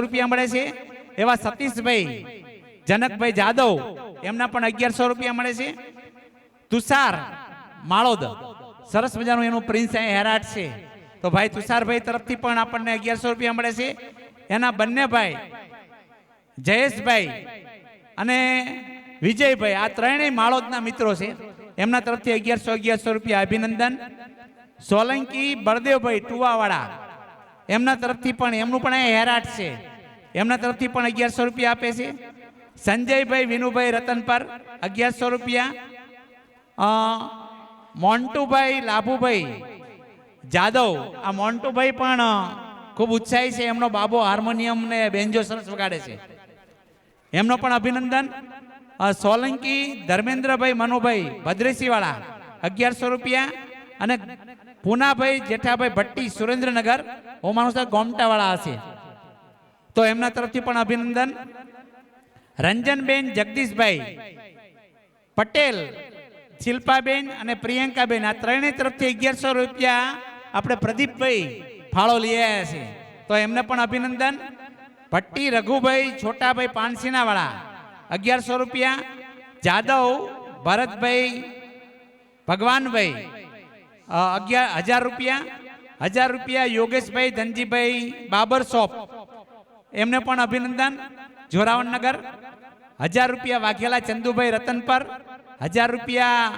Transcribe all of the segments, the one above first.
રૂપિયા મળે છે? એવા સતીશભાઈ, જનકભાઈ જાદવ, એમના પણ અગિયારસો રૂપિયા મળે છે. તુષાર માળોદ, સરસ મજાનું એનું પ્રિન્સ અહીં હેરાટ છે. તો ભાઈ તુષારભાઈ તરફથી પણ આપણને અગિયારસો રૂપિયા મળે છે. એના બંને ભાઈ, જયેશભાઈ અને વિજયભાઈ, આ ત્રણેય માળોદના મિત્રો છે. એમના તરફથી અગિયારસો અગિયારસો રૂપિયા અભિનંદન. સોલંકી, બળદેવભાઈ ટુવાવાળા એમના તરફથી પણ એમનું પણ અહીંયા હેરાટ છે. એમના તરફથી પણ અગિયારસો રૂપિયા આપે છે. સંજયભાઈ વિનુભાઈ રતન પર અગિયારસો રૂપિયા. મોન્ટુભાઈ લાભુભાઈ જાદવ. આ મોન્ટુભાઈ પણ ખૂબ ઉત્સાહી છે. એમનો બાબો હાર્મોનિયમ ને બેન્જો સરસ વગાડે છે. એમનો પણ અભિનંદન. સોલંકી ધર્મેન્દ્રભાઈ મનુભાઈ ભદ્રેસીવાળા અગિયારસો રૂપિયા. અને પૂનાભાઈ, જેઠાભાઈ ભટ્ટી, સુરેન્દ્રનગર, હું માનું છું ગોમટાવાળા હશે. તો એમના તરફથી પણ અભિનંદન. રંજનબેન, જગદીશભાઈ, પટેલ, શિલ્પાબેન અને પ્રિયંકાબેન, આ ત્રણેય તરફથી અગિયારસો રૂપિયા આપણે પ્રદીપભાઈ ફાળો લઈ આવ્યા છે. તો એમને પણ અભિનંદન. ભટ્ટી, રઘુભાઈ, છોટાભાઈ, પાનસીનાવાળા, અગિયારસો રૂપિયા. જાદવ, ભરતભાઈ, ભગવાનભાઈ અગિયાર, હજાર રૂપિયા. હજાર રૂપિયા યોગેશભાઈ, ધનજીભાઈ બાબર શોપ. એમને પણ અભિનંદન. જોરાવણનગર હજાર રૂપિયા વાઘેલા ચંદુભાઈ રતન પર. હજાર રૂપિયા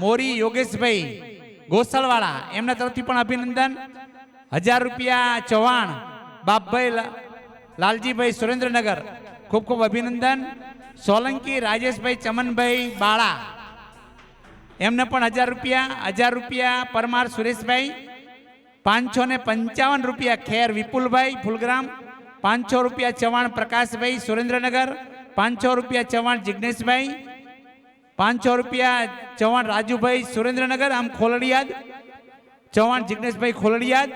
મોરી યોગેશભાઈ ગોસલવાળા. એમના તરફથી પણ અભિનંદન. હજાર રૂપિયા ચૌહાણ, બાપભાઈ લાલજીભાઈ સુરેન્દ્રનગર. ખૂબ ખૂબ અભિનંદન. સોલંકી રાજેશભાઈ ચમનભાઈ બાળા. એમને પણ હજાર રૂપિયા હજાર રૂપિયા પરમાર સુરેશભાઈ, પાંચસો ને પંચાવન રૂપિયા ખેર વિપુલભાઈ ફુલગ્રામ, પાંચસો રૂપિયા ચવાણ પ્રકાશભાઈ સુરેન્દ્રનગર, પાંચસો રૂપિયા ચવાણ જિજ્ઞેશભાઈ પાંચસો રૂપિયા ચવાણ રાજુભાઈ સુરેન્દ્રનગર, આમ ખોલડિયાદ, ચવાણ જિજ્ઞેશભાઈ ખોલડિયાદ,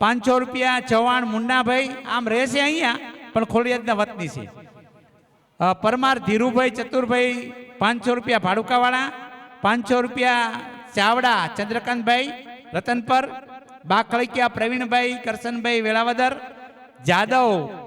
પાંચસો રૂપિયા ચવાણ મુન્નાભાઈ, આમ રહેશે અહીંયા, પણ ખોલડિયાદના વતની છે. પરમાર ધીરુભાઈ ચતુરભાઈ પાંચસો રૂપિયા ભાડુકાવાળા પાંચસો રૂપિયા ચાવડા ચંદ્રકાંતભાઈ રતનપર બાકળકિયા પ્રવીણભાઈ કરશનભાઈ વેળાવદર જાદવ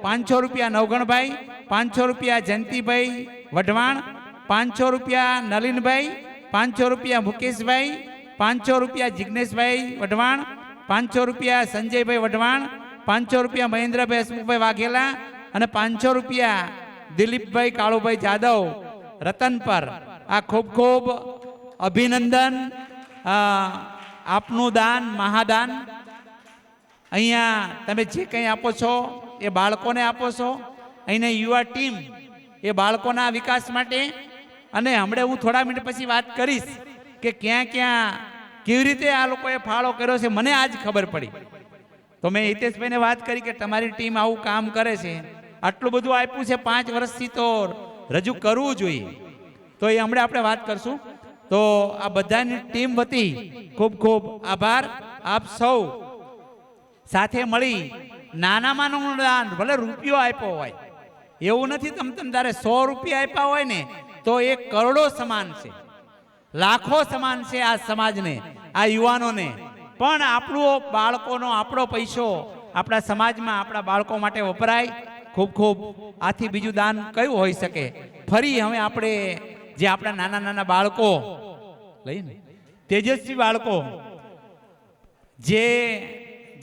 પાંચસો રૂપિયા નવગણભાઈ પાંચસો રૂપિયા જયંતિભાઈ વઢવાણ પાંચસો રૂપિયા નલિનભાઈ પાંચસો રૂપિયા મુકેશભાઈ પાંચસો રૂપિયા જિજ્ઞેશભાઈ વઢવાણ પાંચસો રૂપિયા સંજયભાઈ વઢવાણ પાંચસો રૂપિયા મહેન્દ્રભાઈ હસમુખભાઈ વાઘેલા અને પાંચસો રૂપિયા દિલીપભાઈ કાળુભાઈ જાદવ રતન પર. આ ખૂબ ખૂબ અભિનંદન આપનું દાન, મહાદાન. અહીંયા તમે જે કંઈ આપો છો એ બાળકોને આપો છો. અહીંની યુવા ટીમ એ બાળકોના વિકાસ માટે. અને હમણાં હું થોડા મિનિટ પછી વાત કરીશ કે ક્યાં ક્યાં, કેવી રીતે આ લોકોએ ફાળો કર્યો છે, મને આજ ખબર પડી. તો મેં હિતેશભાઈને વાત કરી કે તમારી ટીમ આવું કામ કરે છે. આટલું બધું આપ્યું છે પાંચ વર્ષથી તો રજૂ કરવું જોઈએ. તો એ હમણાં આપણે વાત કરશું. તો આ બધાની ટીમ વતી ખૂબ ખૂબ આભાર. આપ સૌ સાથે મળી નાનામાં નાનું દાન ભલે રૂપિયો આપ્યો હોય, એવું નથી તમ તમ તારે સો રૂપિયા આપ્યા હોય ને, તો એ કરોડો સમાન છે. લાખો સમાન છે આ સમાજને, આ યુવાનોને. પણ આપણો બાળકોનો આપણો પૈસો આપણા સમાજમાં આપણા બાળકો માટે વપરાય. ખૂબ ખૂબ આથી બીજું દાન કયું હોઈ શકે? ફરી હવે આપણે જે આપણા નાના નાના બાળકો લઈને તેજસ્વી બાળકો, જે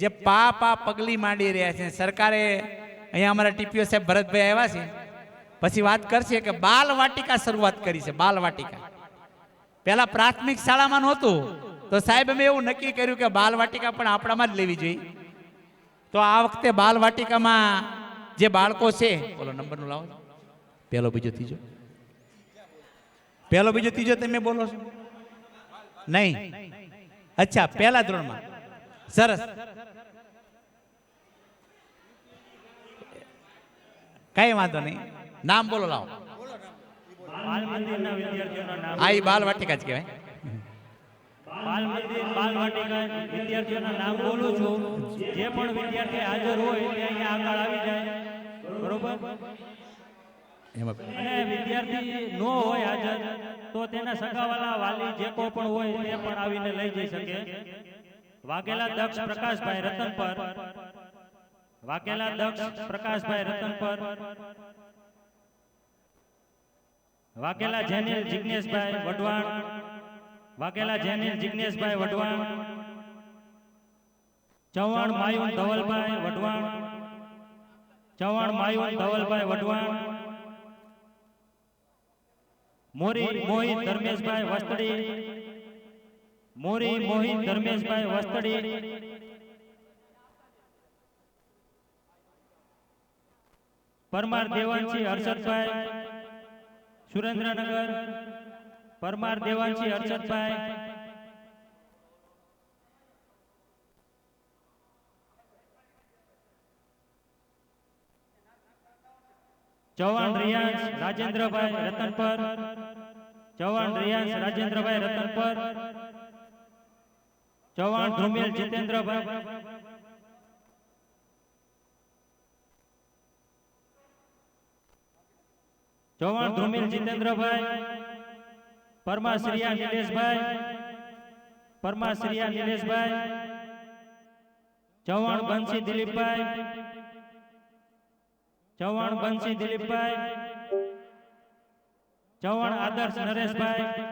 જે પા પા પગલી માંડી રહ્યા છે. સરકારે અહીંયા અમારા ટીપીઓ સાહેબ ભરતભાઈ આવ્યા છે. પછી વાત કરશે કે બાલ વાટિકા શરૂઆત કરી છે, બાલ વાટિકા. પહેલા પ્રાથમિક શાળામાં નહોતું. તો સાહેબ અમે એવું નક્કી કર્યું કે બાલ વાટિકા પણ આપણામાં જ લેવી જોઈએ. તો આ વખતે બાલ વાટિકામાં જે બાળકો છે બોલો નંબરનું લાવો. પહેલો બીજો ત્રીજો. પહેલો બીજો ત્રીજો તમે બોલો છો. નહીં. અચ્છા પહેલા ધોરણમાં. સરસ. કઈ વાંધો નહીં. નામ બોલો લાવો. હા એ બાલ વાટિકા જ કહેવાય. બાલ મંદિર બાલ વાટિકા વિદ્યાર્થીઓના નામ બોલું છું. જે પણ વિદ્યાર્થી હાજર હોય તે અહીંયા આગળ આવી જાય. બરોબર? વિદ્યાર્થી નો હોય હાજર, તો તેના સગાવાલા વાલી જે કોઈ પણ હોય તે પણ આવીને લઈ જઈ શકે. વાઘેલા દક્ષ પ્રકાશભાઈ રતન પર. વાઘેલા દક્ષ પ્રકાશભાઈ રતનપર વાઘેલા જેનિલ જિગ્નેશભાઈ વઢવાણ. વાઘેલા જેનિલ જિગ્નેશભાઈ વઢવાણ. ચૌહાણ માયુન ધવલભાઈ વઢવાણ. ચૌહાણ માયુન ધવલભાઈ વઢવાણ, મોરી મોહિત ધર્મેશભાઈ વસ્તડી, મોરી મોહિત ધર્મેશભાઈ વસ્તડી, પરમાર દેવાંશી હર્ષદભાઈ, સુરેન્દ્રનગર, પરમાર દેવાંશી હર્ષદભાઈ ચૌહાણ રિયાંશ રાજેન્દ્રભાઈ રતનપર. ચૌહાણ રિયાંશ રાજેન્દ્રભાઈ રતનપર. ચૌહાણ ધ્રુમિલ જીતેન્દ્રભાઈ. ચૌહાણ ધ્રુમિલ જીતેન્દ્રભાઈ. પરમાશ્રિયા નિલેશભાઈ. પરમાશ્રિયા નિલેશભાઈ. ચૌહાણ બંસી દિલીપભાઈ. ચૌહાણ બંસી દિલીપભાઈ. ચૌહાણ આદર્શ નરેશભાઈ.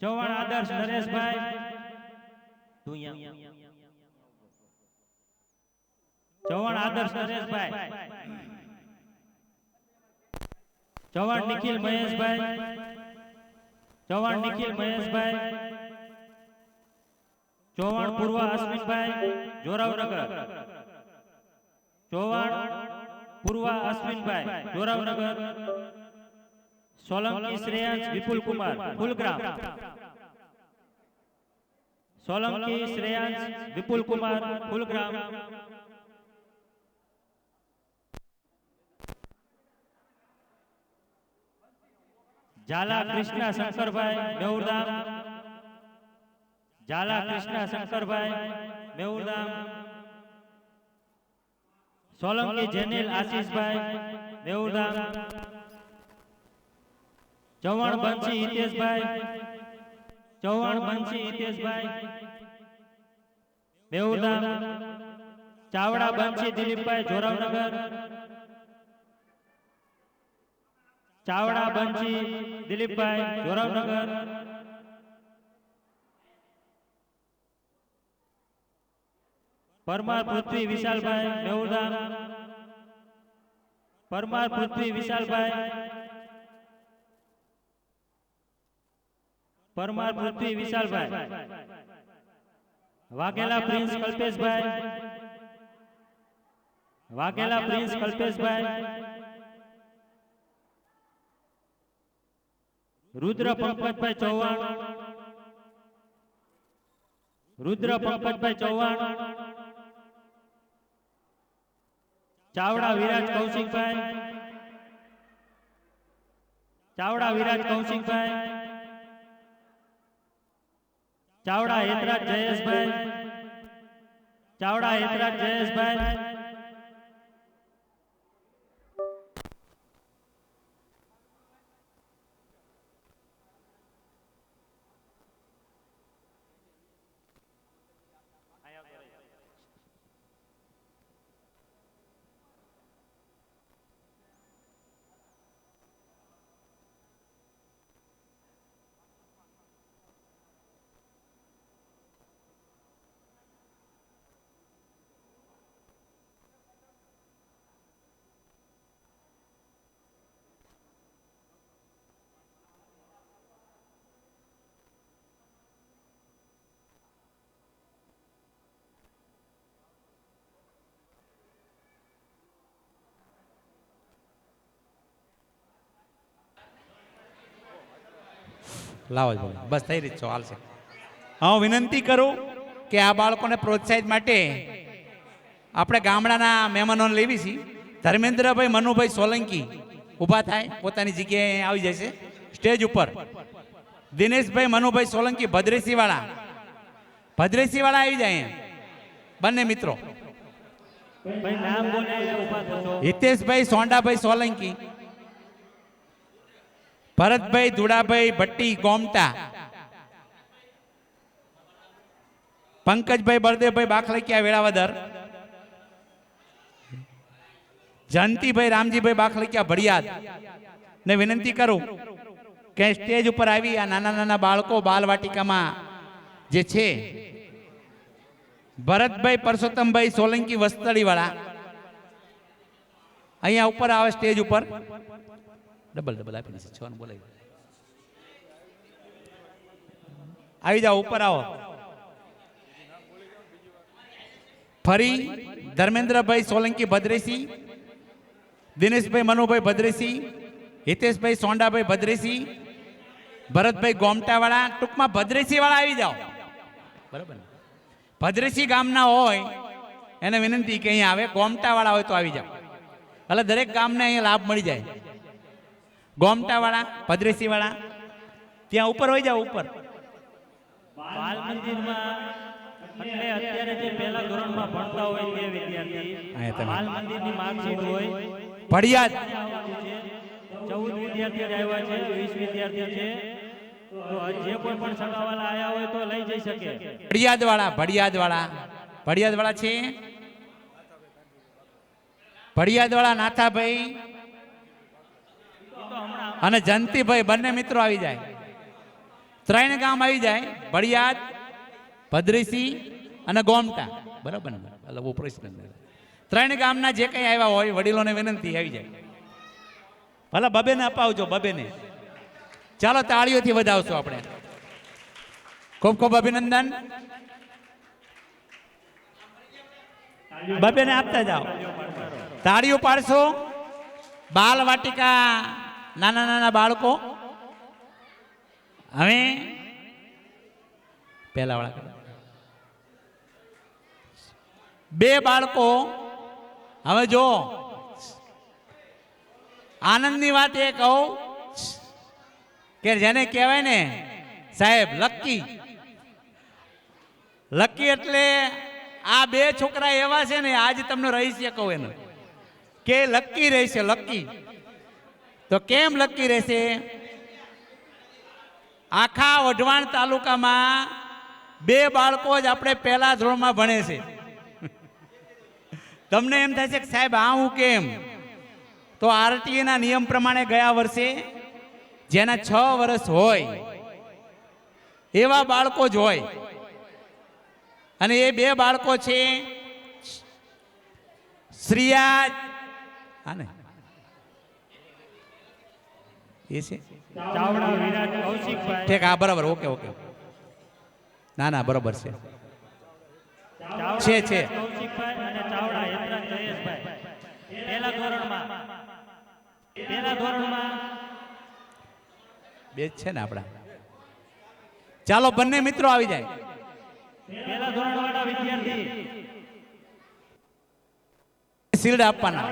ચૌહાણ આદર્શ નરેશભાઈ. તું અહીંયા. ચૌહાણ આદર્શ નરેશભાઈ. ચૌહાણ નિખિલ મહેશભાઈ. ચૌહાણ નિખિલ મહેશભાઈ. ચૌહાણ પૂર્વ અશ્વિનભાઈ. જોરાવનગર. ચૌહાણ પૂર્વ અશ્વિનભાઈ જોરાવનગર સોલંકી શ્રેયાંશ વિપુલ કુમાર ફુલગ્રામ સોલંકી શ્રેયાંશ વિપુલ કુમાર ફુલગ્રામ ઝાલા કૃષ્ણા શંકરભાઈ મેહુરધામ ઝાલા કૃષ્ણા શંકરભાઈ મેહુરધામ સોલંકી જેનિલ આશીષભાઈ મેહુરધામ ચૌહાણ બંશી હિતેશભાઈ ચૌહાણ બંશી હિતેશભાઈ મેહુરધામ ચાવડા બંશી દિલીપભાઈ જોરાવનગર ચાવડા બંશી દિલીપભાઈ જોરાવનગર પરમાર પૃથ્વી વિશાલભાઈ મેહુરધામ પરમાર પૃથ્વી વિશાલભાઈ. પરમાર પૃથ્વી વિશાલભાઈ. વાઘેલા પ્રિન્સ કલ્પેશભાઈ. વાઘેલા પ્રિન્સ કલ્પેશભાઈ. રુદ્ર પંકજભાઈ ચૌહાણ. રુદ્ર પંકજભાઈ ચૌહાણ. ચાવડા વિરાજ કૌશિકભાઈ. ચાવડા વિરાજ કૌશિકભાઈ. ચાવડા હેતરાજ જયેશભાઈ. ચાવડા હેતરાજ જયેશભાઈ. લાવો જ બસ થઈ રહી છો હાલશે. હું વિનંતી કરું કે આ બાળકોને પ્રોત્સાહિત માટે આપણે ગામડાના મહેમાનોને લેવી છીએ ધર્મેન્દ્રભાઈ મનુભાઈ સોલંકી ઊભા થાય પોતાની જગ્યાએ આવી જશે સ્ટેજ ઉપર. દિનેશભાઈ મનુભાઈ સોલંકી ભદ્રેસીવાળા. ભદ્રેસીવાળા આવી જાય અહીંયા બંને મિત્રો. ભાઈ નામ બોલે ઊભા થશો. હિતેશભાઈ સોંડાભાઈ સોલંકી. ભરતભાઈ ધુડાભાઈ ભટ્ટી ગોમટા. પંકજભાઈ બળદેવભાઈ બાખલકિયા વેળાવદર. જયંતિભાઈ રામજીભાઈ બાખલકિયા ભડિયાદ. ને વિનંતી કરું કે સ્ટેજ ઉપર આવી આ નાના નાના બાળકો બાલવાટિકામાં જે છે, ભરતભાઈ પરસોત્તમભાઈ સોલંકી વસ્તળીવાળા અહીંયા ઉપર આવે સ્ટેજ ઉપર. ડબલ ડબલ આપી છ બોલાવી આવી જાઓ, ઉપર આવો. ફરી ધર્મેન્દ્રભાઈ સોલંકી ભદ્રેસી દિનેશભાઈ મનુભાઈ ભદ્રેસી હિતેશભાઈ સોંડાભાઈ ભદ્રેસી ભરતભાઈ ગોમટાવાળા, ટૂંકમાં ભદ્રેસીવાળા આવી જાઓ. બરાબર ને? ભદ્રેસી ગામના હોય, એને વિનંતી કે અહીંયા આવે, ગોમટાવાળા હોય તો આવી જાઓ. એટલે દરેક ગામને અહીંયા લાભ મળી જાય. ગોમટાવાળા ભદ્રેસીવાળા ત્યાં ઉપર હોય જાવ ઉપર. બાલ મંદિરમાં એટલે અત્યારે જે પહેલા ધોરણમાં ભણતા હોય તે વિદ્યાર્થી. બાલ મંદિરની માર્કશીટ હોય. ભડિયાદ ચૌદ વિદ્યાર્થી આવ્યા છે વીસ વિદ્યાર્થી છે. તો જે કોઈ પણ સગાવાલા આવ્યા હોય તો લઈ જઈ શકે. ભડિયાદવાળા ભડિયાદવાળા ભડિયાદવાળા છે? ભડિયાદવાળા નાથાભાઈ અને જંતીભાઈ બંને મિત્રો આવી જાય. ત્રણ ગામ આવી જાય ભડિયાદ ભદ્રીસી અને ગોમટા. બરાબર ને? એટલે ઓપરેશન ત્રણ ગામના જે કંઈ આવ્યા હોય, વડીલોને વિનંતી, આવી જાય. ભલે બબેને અપાવજો, બબેને. ચાલો, તાળીઓથી વધાવશો આપણે. ખૂબ ખૂબ અભિનંદન. બબેને આપતા જાઓ. તાળીઓ પાડશો. બાલ વાટિકા નાના નાના બાળકો. હવે પહેલા વાળા બે બાળકો, હવે જો. આનંદની વાત એ કહું કે જેને કહેવાય ને, સાહેબ લક્કી લકી એટલે આ બે છોકરા એવા છે ને, આજ તમને રહી કહું એનું. કે લકી રહેશે લકી. તો કેમ લકી રહેશે? આખા વઢવાણ તાલુકામાં બે બાળકો જ આપણે પહેલા ધોરણમાં ભણે છે. તમને એમ થાય છે કે સાહેબ, આ હું કેમ? તો આરટીએ ના નિયમ પ્રમાણે ગયા વર્ષે જેના છ વર્ષ હોય, એવા બાળકો જ હોય. અને એ બે બાળકો છે શ્રીયા હા ને એ છે? ઠીક હા બરાબર ઓકે ઓકે. ના ના બરાબર છે. છે, છે. બે છે ને આપણા. ચાલો બંને મિત્રો આવી જાય. પહેલા ધોરણવાળા વિદ્યાર્થી. શિલ્ડ આપવાના.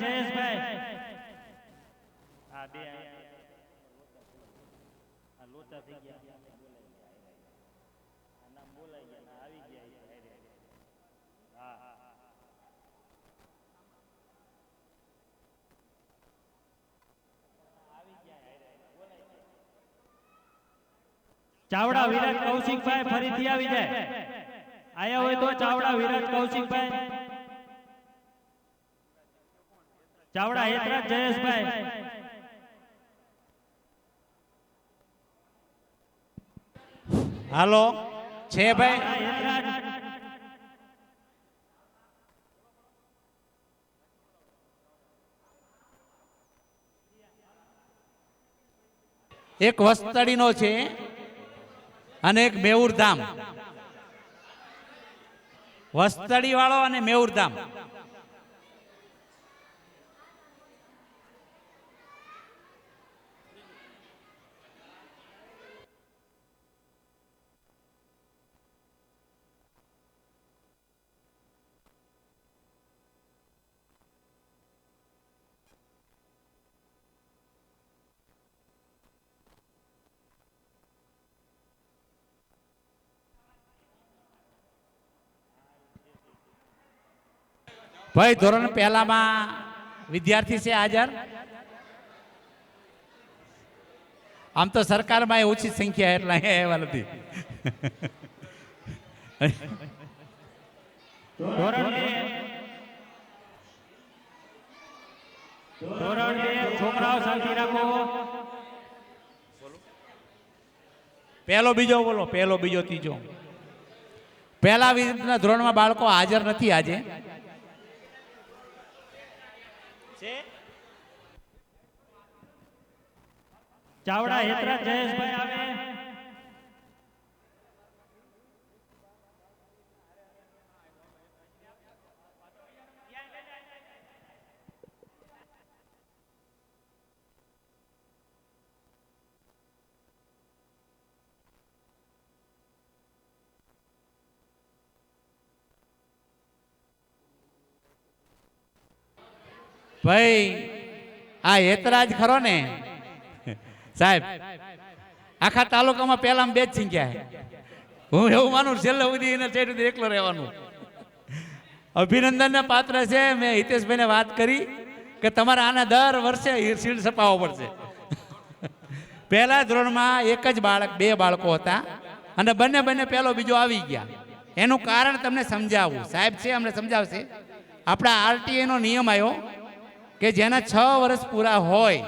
જયેશભાઈ. બે લોચા થઈ ગયા. આ બોલાઈ ગયા આવી ગયા હા. હા હા ચાવડા વિરાટ કૌશિકભાઈ ફરીથી આવી જાય. આયા હોય તો ચાવડા વિરાટ કૌશિકભાઈ. ચાવડા હેતરાજ જયેશભાઈ. હાલો છે ભાઈ? એક વસ્તડીનો છે અને એક મેઉર ધામ વસ્તડી વાળો અને મેઉર ભાઈ ધોરણ પહેલામાં વિદ્યાર્થી છે હાજર? આમ તો સરકારમાં એ ઓછી સંખ્યા એટલે એવા નથી. ધોરણ ધોરણ બે છોકરાઓ શાંતિ રાખો. પહેલો બીજો બોલો પહેલો બીજો ત્રીજો. પહેલા ધોરણમાં બાળકો હાજર નથી આજે. ચાવડા હેતરાજ જયેશભાઈ આવે. ભાઈ, આ હેતરાજ ખરો ને? સાહેબ, આખા તાલુકામાં પહેલા બે જ છીંક્યા હું એવું માનું, છેલ્લે સુધી એને ચેટ એકલો રહેવાનું. અભિનંદનને પાત્ર છે, મેં હિતેશભાઈને વાત કરી કે તમારે આના દર વર્ષે શીલ છપાવવો પડશે. પહેલા ધોરણમાં એક જ બાળક, બે બાળકો હતા અને બંને બંને પહેલો બીજો આવી ગયા. એનું કારણ તમને સમજાવું. સાહેબ છે, અમને સમજાવશે. આપણા આરટીએનો નિયમ આવ્યો કે જેના છ વર્ષ પૂરા હોય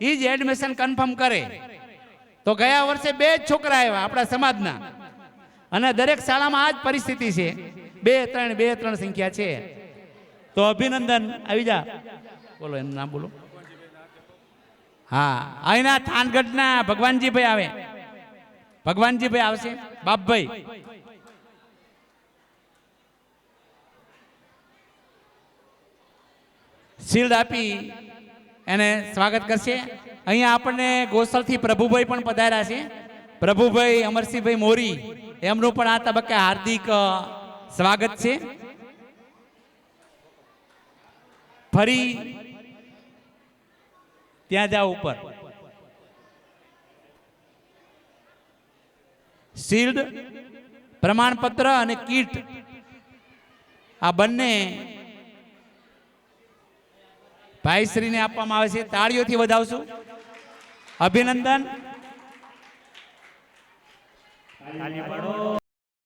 એ જ એડમિશન કન્ફર્મ કરે. તો ગયા વર્ષે બે જ છોકરા આવ્યા આપણા સમાજના. અને દરેક શાળામાં આ જ પરિસ્થિતિ છે. બે, ત્રણ બે, ત્રણ સંખ્યા છે. તો અભિનંદન, આવી જા. બોલો, એનું નામ બોલો. હા, અહીંના થાનગઢના ભગવાનજીભાઈ આવે. ભગવાનજીભાઈ આવશે. બાપભાઈ. શિલ્ડ આપી એને સ્વાગત કરશે. અહીંયા આપણને ગોસલથી પ્રભુભાઈ પણ પધાર્યા છે. પ્રભુભાઈ અમરસિંહભાઈ મોરી, એમનું પણ આ તબક્કે હાર્દિક સ્વાગત છે. ફરી ત્યાં જાઓ ઉપર. શિલ્ડ પ્રમાણપત્ર અને કીટ આ બંને ભાઈશ્રીને આપવામાં આવે છે. તાળીઓથી વધાવશું. અભિનંદન.